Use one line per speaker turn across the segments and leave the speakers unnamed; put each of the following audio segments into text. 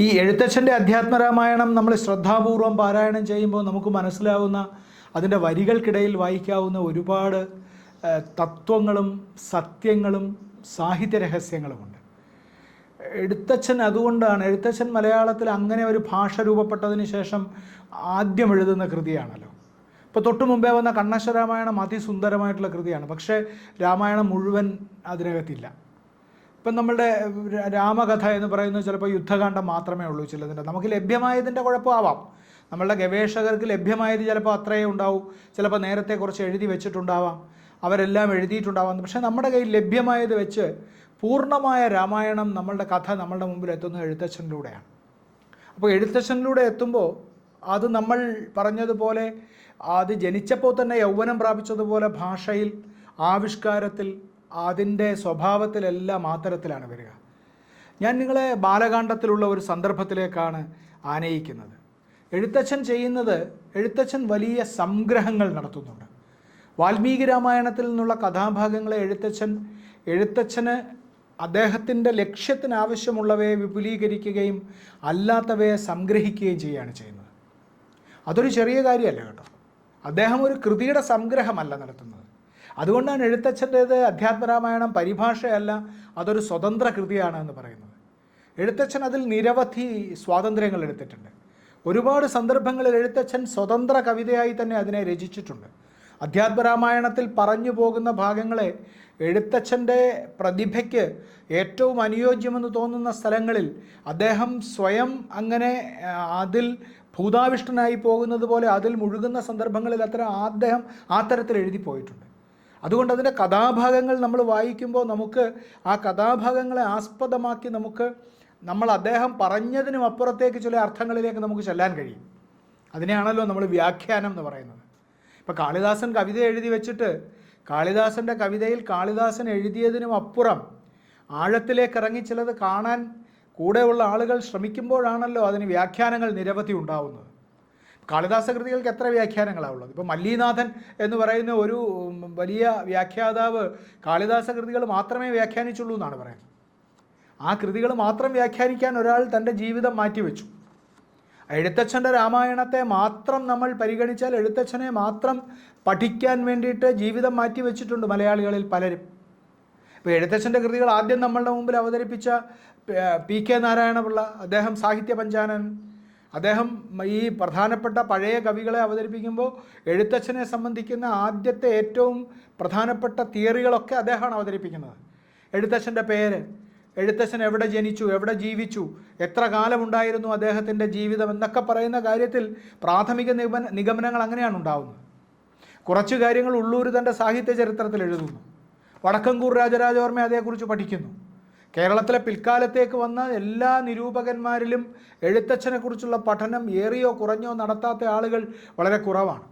ഈ എഴുത്തച്ഛന്റെ അധ്യാത്മരാമായണം നമ്മൾ ശ്രദ്ധാപൂർവം പാരായണം ചെയ്യുമ്പോൾ നമുക്ക് മനസ്സിലാവുന്ന അതിന്റെ വരികൾക്കിടയിൽ വായിക്കാവുന്ന ഒരുപാട് തത്വങ്ങളും സത്യങ്ങളും സാഹിത്യ രഹസ്യങ്ങളുമുണ്ട്. എഴുത്തച്ഛൻ അതുകൊണ്ടാണ് എഴുത്തച്ഛൻ മലയാളത്തിൽ അങ്ങനെ ഒരു ഭാഷ രൂപപ്പെട്ടതിന് ശേഷം ആദ്യം എഴുതുന്ന കൃതിയാണല്ലോ. ഇപ്പോൾ തൊട്ടു മുമ്പേ വന്ന കണ്ണശ്വരാമായണം അതിസുന്ദരമായിട്ടുള്ള കൃതിയാണ്. പക്ഷേ രാമായണം മുഴുവൻ അതിനകത്തില്ല. ഇപ്പം നമ്മളുടെ രാമകഥ എന്ന് പറയുന്നത് ചിലപ്പോൾ യുദ്ധകാന്ഡം മാത്രമേ ഉള്ളൂ ചിലതിന്റെ. നമുക്ക് ലഭ്യമായതിന്റെ കുഴപ്പമാവാം. നമ്മളുടെ ഗവേഷകർക്ക് ലഭ്യമായത് ചിലപ്പോൾ അത്രയേ ഉണ്ടാവും. ചിലപ്പോൾ നേരത്തെ കുറച്ച് എഴുതി വെച്ചിട്ടുണ്ടാവാം. അവരെല്ലാം എഴുതിയിട്ടുണ്ടാവാം. പക്ഷേ നമ്മുടെ കയ്യിൽ ലഭ്യമായത് വെച്ച് പൂർണമായ രാമായണം നമ്മളുടെ കഥ നമ്മളുടെ മുമ്പിൽ എത്തുന്നത് എഴുത്തച്ഛനിലൂടെയാണ്. അപ്പോൾ എഴുത്തച്ഛനിലൂടെ എത്തുമ്പോൾ അത് നമ്മൾ പറഞ്ഞതുപോലെ അത് ജനിച്ചപ്പോൾ തന്നെ യൗവനം പ്രാപിച്ചതുപോലെ ഭാഷയിൽ ആവിഷ്കാരത്തിൽ അതിന്റെ സ്വഭാവത്തിലെല്ലാം ആത്തരത്തിലാണ് വരിക. ഞാൻ നിങ്ങളെ ബാലകാണ്ഡത്തിലുള്ള ഒരു സന്ദർഭത്തിലേക്കാണ് ആനയിക്കുന്നത്. എഴുത്തച്ഛൻ ചെയ്യുന്നത് എഴുത്തച്ഛൻ വലിയ സംഗ്രഹങ്ങൾ നടത്തുന്നുണ്ട്. വാൽമീകി രാമായണത്തിൽ നിന്നുള്ള കഥാഭാഗങ്ങളെ എഴുത്തച്ഛൻ എഴുത്തച്ഛന് അദ്ദേഹത്തിന്റെ ലക്ഷ്യത്തിനാവശ്യമുള്ളവയെ വിപുലീകരിക്കുകയും അല്ലാത്തവയെ സംഗ്രഹിക്കുകയും ചെയ്യുകയാണ് ചെയ്യുന്നത്. അതൊരു ചെറിയ കാര്യമല്ല കേട്ടോ. അദ്ദേഹം ഒരു കൃതിയുടെ സംഗ്രഹമല്ല നടത്തുന്നത്. അതുകൊണ്ടാണ് എഴുത്തച്ഛന്റേത് അധ്യാത്മരാമായണം പരിഭാഷയല്ല അതൊരു സ്വതന്ത്ര കൃതിയാണ് എന്ന് പറയുന്നത്. എഴുത്തച്ഛൻ അതിൽ നിരവധി സ്വാതന്ത്ര്യങ്ങൾ എടുത്തിട്ടുണ്ട്. ഒരുപാട് സന്ദർഭങ്ങളിൽ എഴുത്തച്ഛൻ സ്വതന്ത്ര കവിതയായി തന്നെ അതിനെ രചിച്ചിട്ടുണ്ട്. അധ്യാത്മരാമായണത്തിൽ പറഞ്ഞു പോകുന്ന ഭാഗങ്ങളെ എഴുത്തച്ഛന്റെ പ്രതിഭയ്ക്ക് ഏറ്റവും അനുയോജ്യമെന്ന് തോന്നുന്ന സ്ഥലങ്ങളിൽ അദ്ദേഹം സ്വയം അങ്ങനെ അതിൽ ഭൂതാവിഷ്ടനായി പോകുന്നത് പോലെ അതിൽ മുഴുകുന്ന സന്ദർഭങ്ങളിൽ അത്ര അദ്ദേഹം ആ തരത്തിൽ എഴുതി പോയിട്ടുണ്ട്. അതുകൊണ്ട് അതിന്റെ കഥാഭാഗങ്ങൾ നമ്മൾ വായിക്കുമ്പോൾ നമുക്ക് ആ കഥാഭാഗങ്ങളെ ആസ്പദമാക്കി നമുക്ക് നമ്മൾ അദ്ദേഹം പറഞ്ഞതിനും അപ്പുറത്തേക്ക് ചില അർത്ഥങ്ങളിലേക്ക് നമുക്ക് ചെല്ലാൻ കഴിയും. അതിനെയാണല്ലോ നമ്മൾ വ്യാഖ്യാനം എന്ന് പറയുന്നത്. ഇപ്പം കാളിദാസൻ കവിത എഴുതി വെച്ചിട്ട് കാളിദാസന്റെ കവിതയിൽ കാളിദാസൻ എഴുതിയതിനും അപ്പുറം ആഴത്തിലേക്ക് ഇറങ്ങി ചിലത് കാണാൻ കൂടെയുള്ള ആളുകൾ ശ്രമിക്കുമ്പോഴാണല്ലോ അതിന് വ്യാഖ്യാനങ്ങൾ നിരവധി ഉണ്ടാവുന്നത്. കാളിദാസ കൃതികൾക്ക് എത്ര വ്യാഖ്യാനങ്ങളാണ് ഉള്ളത്? ഇപ്പോൾ മല്ലീനാഥൻ എന്ന് പറയുന്ന ഒരു വലിയ വ്യാഖ്യാതാവ് കാളിദാസ കൃതികൾ മാത്രമേ വ്യാഖ്യാനിച്ചുള്ളൂ എന്നാണ് പറയുന്നത്. ആ കൃതികൾ മാത്രം വ്യാഖ്യാനിക്കാൻ ഒരാൾ തന്റെ ജീവിതം മാറ്റിവെച്ചു. എഴുത്തച്ഛന്റെ രാമായണത്തെ മാത്രം നമ്മൾ പരിഗണിച്ചാൽ എഴുത്തച്ഛനെ മാത്രം പഠിക്കാൻ വേണ്ടിയിട്ട് ജീവിതം മാറ്റിവെച്ചിട്ടുണ്ട് മലയാളികളിൽ പലരും. ഇപ്പോൾ എഴുത്തച്ഛന്റെ കൃതികൾ ആദ്യം നമ്മളുടെ മുമ്പിൽ അവതരിപ്പിച്ച പി കെ നാരായണപിള്ള അദ്ദേഹം സാഹിത്യ പഞ്ചാനൻ അദ്ദേഹം ഈ പ്രധാനപ്പെട്ട പഴയ കവികളെ അവതരിപ്പിക്കുമ്പോൾ എഴുത്തച്ഛനെ സംബന്ധിക്കുന്ന ആദ്യത്തെ ഏറ്റവും പ്രധാനപ്പെട്ട തിയറികളൊക്കെ അദ്ദേഹമാണ് അവതരിപ്പിക്കുന്നത്. എഴുത്തച്ഛന്റെ പേര് എഴുത്തച്ഛൻ എവിടെ ജനിച്ചു എവിടെ ജീവിച്ചു എത്ര കാലമുണ്ടായിരുന്നു അദ്ദേഹത്തിന്റെ ജീവിതം എന്നൊക്കെ പറയുന്ന കാര്യത്തിൽ പ്രാഥമിക നിഗമന നിഗമനങ്ങൾ അങ്ങനെയാണ് ഉണ്ടാവുന്നത്. കുറച്ച് കാര്യങ്ങൾ ഉള്ളൂർ തന്റെ സാഹിത്യ ചരിത്രത്തിൽ എഴുതുന്നു. വടക്കൻകൂർ രാജരാജവർമ്മ അതേക്കുറിച്ച് പഠിക്കുന്നു. കേരളത്തിലെ പിൽക്കാലത്തേക്ക് വന്ന എല്ലാ നിരൂപകന്മാരിലും എഴുത്തച്ഛനെക്കുറിച്ചുള്ള പഠനം ഏറിയോ കുറഞ്ഞോ നടത്താത്ത ആളുകൾ വളരെ കുറവാണ്.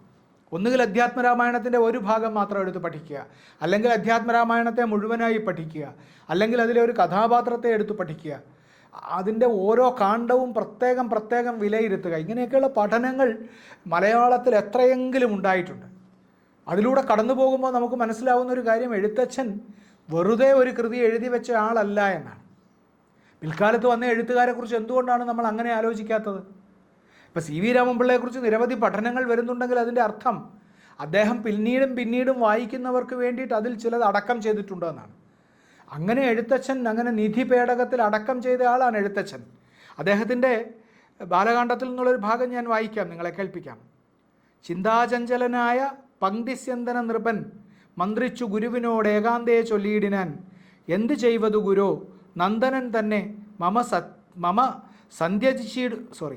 ഒന്നുകിൽ അധ്യാത്മരാമായണത്തിന്റെ ഒരു ഭാഗം മാത്രം എടുത്ത് പഠിക്കുക അല്ലെങ്കിൽ അധ്യാത്മരാമായണത്തെ മുഴുവനായി പഠിക്കുക അല്ലെങ്കിൽ അതിലെ ഒരു കഥാപാത്രത്തെ എടുത്ത് പഠിക്കുക. അതിന്റെ ഓരോ കാണ്ഡവും പ്രത്യേകം പ്രത്യേകം വിലയിരുത്തുക. ഇങ്ങനെയൊക്കെയുള്ള പഠനങ്ങൾ മലയാളത്തിൽ എത്രയെങ്കിലും ഉണ്ടായിട്ടുണ്ട്. അതിലൂടെ കടന്നു പോകുമ്പോൾ നമുക്ക് മനസ്സിലാവുന്ന ഒരു കാര്യം എഴുത്തച്ഛൻ വെറുതെ ഒരു കൃതി എഴുതി വെച്ച ആളല്ല എന്നാണ്. പിൽക്കാലത്ത് വന്ന എഴുത്തുകാരെക്കുറിച്ച് എന്തുകൊണ്ടാണ് നമ്മൾ അങ്ങനെ ആലോചിക്കാത്തത്? ഇപ്പോൾ സി വി രാമൻപിള്ളയെക്കുറിച്ച് നിരവധി പഠനങ്ങൾ വരുന്നുണ്ടെങ്കിൽ അതിന്റെ അർത്ഥം അദ്ദേഹം പിന്നീടും പിന്നീടും വായിക്കുന്നവർക്ക് വേണ്ടിയിട്ട് അതിൽ ചിലത് അടക്കം ചെയ്തിട്ടുണ്ട് എന്നാണ്. അങ്ങനെ എഴുത്തച്ഛൻ അങ്ങനെ നിധി പേടകത്തിൽ അടക്കം ചെയ്ത ആളാണ് എഴുത്തച്ഛൻ. അദ്ദേഹത്തിന്റെ ബാലകാണ്ഡത്തിൽ നിന്നുള്ളൊരു ഭാഗം ഞാൻ വായിക്കാം നിങ്ങളെ കേൾപ്പിക്കാം. ചിന്താചഞ്ചലനായ പങ്ക്തിസ്യന്തന നൃപൻ മന്ത്രിച്ചു ഗുരുവിനോട് ഏകാന്തയെ ചൊല്ലിയിടിനാൻ. എന്ത് ചെയ്വതു ഗുരു? നന്ദനൻ തന്നെ മമ സ മമ സന്ധ്യജിച്ചീട് സോറി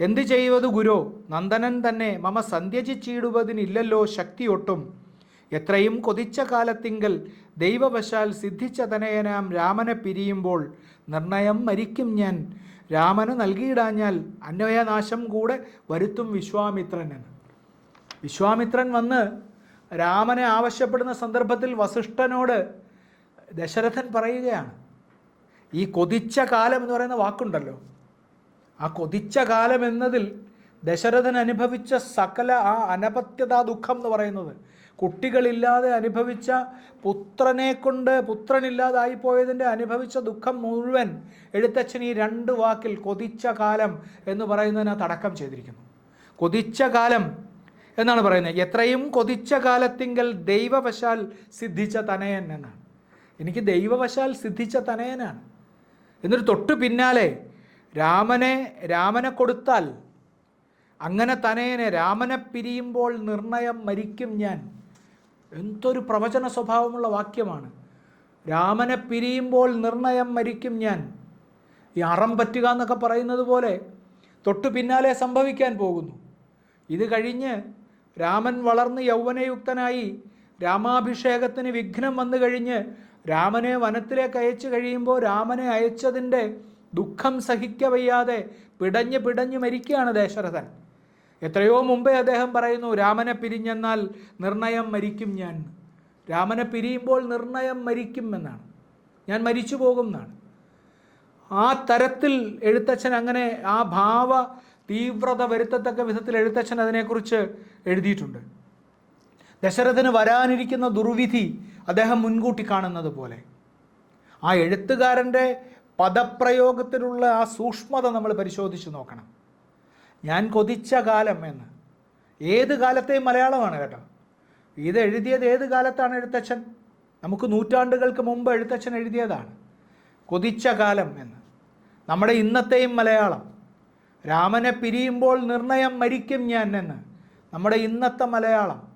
എന്ത് ചെയ്വതു ഗുരു? നന്ദനൻ തന്നെ മമ സന്ധ്യജിച്ചീടുവതിനില്ലല്ലോ ശക്തിയൊട്ടും. എത്രയും കൊതിച്ച കാലത്തിങ്കൽ ദൈവവശാൽ സിദ്ധിച്ച തനയനാം രാമനെ പിരിയുമ്പോൾ നിർണയം മരിക്കും ഞാൻ. രാമന് നൽകിയിടാഞ്ഞാൽ അന്വയനാശം കൂടെ വരുത്തും വിശ്വാമിത്രൻ എന്ന്. വിശ്വാമിത്രൻ വന്ന് രാമനെ ആവശ്യപ്പെടുന്ന സന്ദർഭത്തിൽ വസിഷ്ഠനോട് ദശരഥൻ പറയുകയാണ് ഈ കൊതിച്ച കാലം എന്ന് പറയുന്ന വാക്കുണ്ടല്ലോ. ആ കൊതിച്ച കാലം എന്നതിൽ ദശരഥൻ അനുഭവിച്ച സകല ആ അനപത്യതാ ദുഃഖം എന്ന് പറയുന്നത്. കുട്ടികളില്ലാതെ അനുഭവിച്ച പുത്രനെ കൊണ്ട് പുത്രനില്ലാതായി പോയതിന്റെ അനുഭവിച്ച ദുഃഖം മുഴുവൻ എഴുത്തച്ഛൻ ഈ രണ്ട് വാക്കിൽ കൊതിച്ച കാലം എന്ന് പറയുന്നതിനകത്ത് അടക്കം ചെയ്തിരിക്കുന്നു. കൊതിച്ച കാലം എന്നാണ് പറയുന്നത്. എത്രയും കൊതിച്ച കാലത്തിങ്കൽ ദൈവവശാൽ സിദ്ധിച്ച തനയൻ എന്നാണ്. എനിക്ക് ദൈവവശാൽ സിദ്ധിച്ച തനയനാണ്. എന്നിട്ട് തൊട്ടു പിന്നാലെ രാമനെ രാമനെ കൊടുത്താൽ അങ്ങനെ തനയനെ രാമനെ പിരിയുമ്പോൾ നിർണയം മരിക്കും ഞാൻ. എന്തൊരു പ്രവചന സ്വഭാവമുള്ള വാക്യമാണ്. രാമനെ പിരിയുമ്പോൾ നിർണയം മരിക്കും ഞാൻ. ഈ അറം പറ്റുക എന്നൊക്കെ പറയുന്നത് പോലെ തൊട്ടു പിന്നാലെ സംഭവിക്കാൻ പോകുന്നു. ഇത് കഴിഞ്ഞ് രാമൻ വളർന്ന് യൗവനയുക്തനായി രാമാഭിഷേകത്തിന് വിഘ്നം വന്നു കഴിഞ്ഞ് രാമനെ വനത്തിലേക്ക് അയച്ചു കഴിയുമ്പോൾ രാമനെ അയച്ചതിന്റെ ദുഃഖം സഹിക്കവയ്യാതെ പിടഞ്ഞ് പിടഞ്ഞ് മരിക്കുകയാണ് ദശരഥൻ. എത്രയോ മുമ്പേ അദ്ദേഹം പറയുന്നു രാമനെ പിരിഞ്ഞെന്നാൽ നിർണയം മരിക്കും ഞാൻ. രാമനെ പിരിയുമ്പോൾ നിർണയം മരിക്കും എന്നാണ്. ഞാൻ മരിച്ചു പോകും എന്നാണ്. ആ തരത്തിൽ എഴുത്തച്ഛൻ അങ്ങനെ ആ ഭാവ തീവ്രത വരുത്തത്തക്ക വിധത്തിൽ എഴുത്തച്ഛൻ അതിനെക്കുറിച്ച് എഴുതിയിട്ടുണ്ട്. ദശരഥന് വരാനിരിക്കുന്ന ദുർവിധി അദ്ദേഹം മുൻകൂട്ടി കാണുന്നത് പോലെ. ആ എഴുത്തുകാരന്റെ പദപ്രയോഗത്തിലുള്ള ആ സൂക്ഷ്മത നമ്മൾ പരിശോധിച്ച് നോക്കണം. ഞാൻ കൊതിച്ച കാലം എന്ന്. ഏത് കാലത്തെയും മലയാളമാണ് കേട്ടോ. ഇത് എഴുതിയത് ഏത് കാലത്താണ് എഴുത്തച്ഛൻ? നമുക്ക് നൂറ്റാണ്ടുകൾക്ക് മുമ്പ് എഴുത്തച്ഛൻ എഴുതിയതാണ്. കൊതിച്ച കാലം എന്ന്. നമ്മുടെ ഇന്നത്തെയും മലയാളം. രാമനെ പിരിയുമ്പോൾ നിർണയം മരിക്കും ഞാൻ എന്ന്. നമ്മുടെ ഇന്നത്തെ മലയാളം.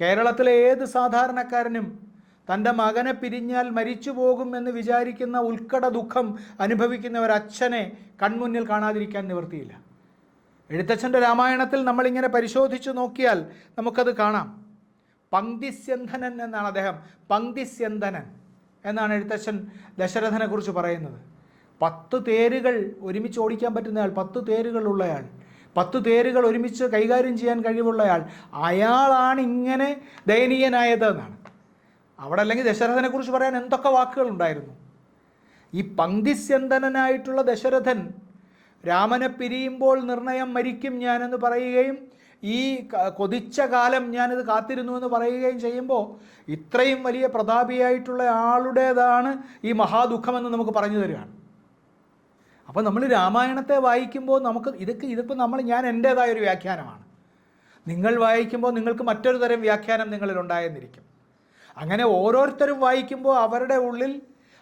കേരളത്തിലെ ഏത് സാധാരണക്കാരനും തന്റെ മകനെ പിരിഞ്ഞാൽ മരിച്ചു പോകും എന്ന് വിചാരിക്കുന്ന ഉത്കട ദുഃഖം അനുഭവിക്കുന്ന ഒരച്ഛനെ കൺമുന്നിൽ കാണാതിരിക്കാൻ നിവൃത്തിയില്ല. എഴുത്തച്ഛന്റെ രാമായണത്തിൽ നമ്മളിങ്ങനെ പരിശോധിച്ചു നോക്കിയാൽ നമുക്കത് കാണാം. പങ്ക്തിസ്യന്ധനൻ എന്നാണ് അദ്ദേഹം. പങ്ക്തിസ്യന്ധനൻ എന്നാണ് എഴുത്തച്ഛൻ ദശരഥനെക്കുറിച്ച് പറയുന്നത്. പത്ത് തേരുകൾ ഒരുമിച്ച് ഓടിക്കാൻ പറ്റുന്നയാൾ പത്ത് തേരുകളുള്ളയാൾ. പത്ത് തേരുകൾ ഒരുമിച്ച് കൈകാര്യം ചെയ്യാൻ കഴിവുള്ളയാൾ. അയാളാണ് ഇങ്ങനെ ദയനീയനായത് എന്നാണ് അവിടെ അല്ലെങ്കിൽ ദശരഥനെ കുറിച്ച് പറയാൻ എന്തൊക്കെ വാക്കുകൾ ഉണ്ടായിരുന്നു ഈ പങ്ക്തിസ്യന്തനായിട്ടുള്ള ദശരഥൻ രാമനെ പിരിയുമ്പോൾ നിർണയം മരിക്കും ഞാനെന്ന് പറയുകയും ഈ കൊതിച്ച കാലം ഞാനിത് കാത്തിരുന്നു എന്ന് പറയുകയും ചെയ്യുമ്പോൾ ഇത്രയും വലിയ പ്രതാപിയായിട്ടുള്ള ആളുടേതാണ് ഈ മഹാദുഃഖമെന്ന് നമുക്ക് പറഞ്ഞു തരികയാണ് അപ്പോൾ നമ്മൾ രാമായണത്തെ വായിക്കുമ്പോൾ നമുക്ക് ഇതൊക്കെ ഇതിപ്പോൾ നമ്മൾ ഞാൻ എന്റേതായ ഒരു വ്യാഖ്യാനമാണ്. നിങ്ങൾ വായിക്കുമ്പോൾ നിങ്ങൾക്ക് മറ്റൊരു തരം വ്യാഖ്യാനം നിങ്ങളിൽ ഉണ്ടായെന്നിരിക്കും. അങ്ങനെ ഓരോരുത്തരും വായിക്കുമ്പോൾ അവരുടെ ഉള്ളിൽ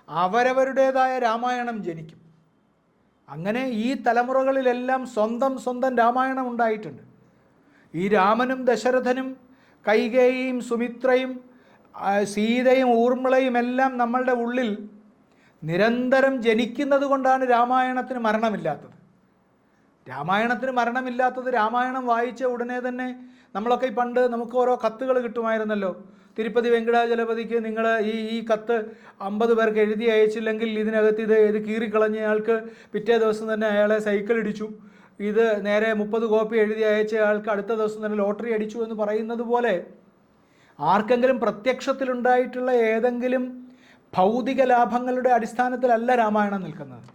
അവരവരുടേതായ രാമായണം ജനിക്കും. അങ്ങനെ ഈ തലമുറകളിലെല്ലാം സ്വന്തം സ്വന്തം രാമായണം ഉണ്ടായിട്ടുണ്ട്. ഈ രാമനും ദശരഥനും കൈകേയിയും സുമിത്രയും സീതയും ഊർമിളയും എല്ലാം നമ്മളുടെ ഉള്ളിൽ നിരന്തരം ജനിക്കുന്നത് കൊണ്ടാണ് രാമായണത്തിന് മരണമില്ലാത്തത്. രാമായണത്തിന് മരണമില്ലാത്തത് രാമായണം വായിച്ച ഉടനെ തന്നെ നമ്മളൊക്കെ പണ്ട് നമുക്ക് ഓരോ കത്തുകൾ കിട്ടുമായിരുന്നല്ലോ. തിരുപ്പതി വെങ്കടാചലപതിക്ക് നിങ്ങൾ ഈ ഈ കത്ത് അമ്പത് പേർക്ക് എഴുതി അയച്ചില്ലെങ്കിൽ ഇതിനകത്ത് ഇത് ഇത് കീറിക്കളഞ്ഞ ആൾക്ക് പിറ്റേ ദിവസം തന്നെ അയാളെ സൈക്കിൾ ഇടിച്ചു. ഇത് നേരെ മുപ്പത് കോപ്പി എഴുതി അയച്ച ആൾക്ക് അടുത്ത ദിവസം തന്നെ ലോട്ടറി അടിച്ചു എന്ന് പറയുന്നത് പോലെ ആർക്കെങ്കിലും പ്രത്യക്ഷത്തിലുണ്ടായിട്ടുള്ള ഏതെങ്കിലും ഭൗതിക ലാഭങ്ങളുടെ അടിസ്ഥാനത്തിലല്ല രാമായണം നിൽക്കുന്നത്.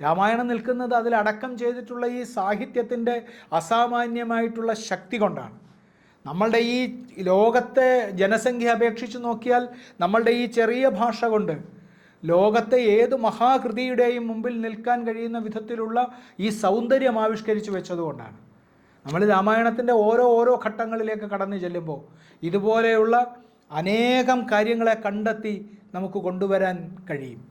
രാമായണം നിൽക്കുന്നത് അതിലടക്കം ചെയ്തിട്ടുള്ള ഈ സാഹിത്യത്തിന്റെ അസാമാന്യമായിട്ടുള്ള ശക്തി കൊണ്ടാണ്. നമ്മളുടെ ഈ ലോകത്തെ ജനസംഖ്യ അപേക്ഷിച്ച് നോക്കിയാൽ നമ്മളുടെ ഈ ചെറിയ ഭാഷ കൊണ്ട് ലോകത്തെ ഏത് മഹാകൃതിയുടെയും മുമ്പിൽ നിൽക്കാൻ കഴിയുന്ന വിധത്തിലുള്ള ഈ സൗന്ദര്യം ആവിഷ്കരിച്ചു വെച്ചതുകൊണ്ടാണ് നമ്മൾ രാമായണത്തിന്റെ ഓരോ ഓരോ ഘട്ടങ്ങളിലേക്ക് കടന്നു ചെല്ലുമ്പോൾ ഇതുപോലെയുള്ള അനേകം കാര്യങ്ങളെ കണ്ടെത്തി നമുക്ക് കൊണ്ടുവരാൻ കഴിയും.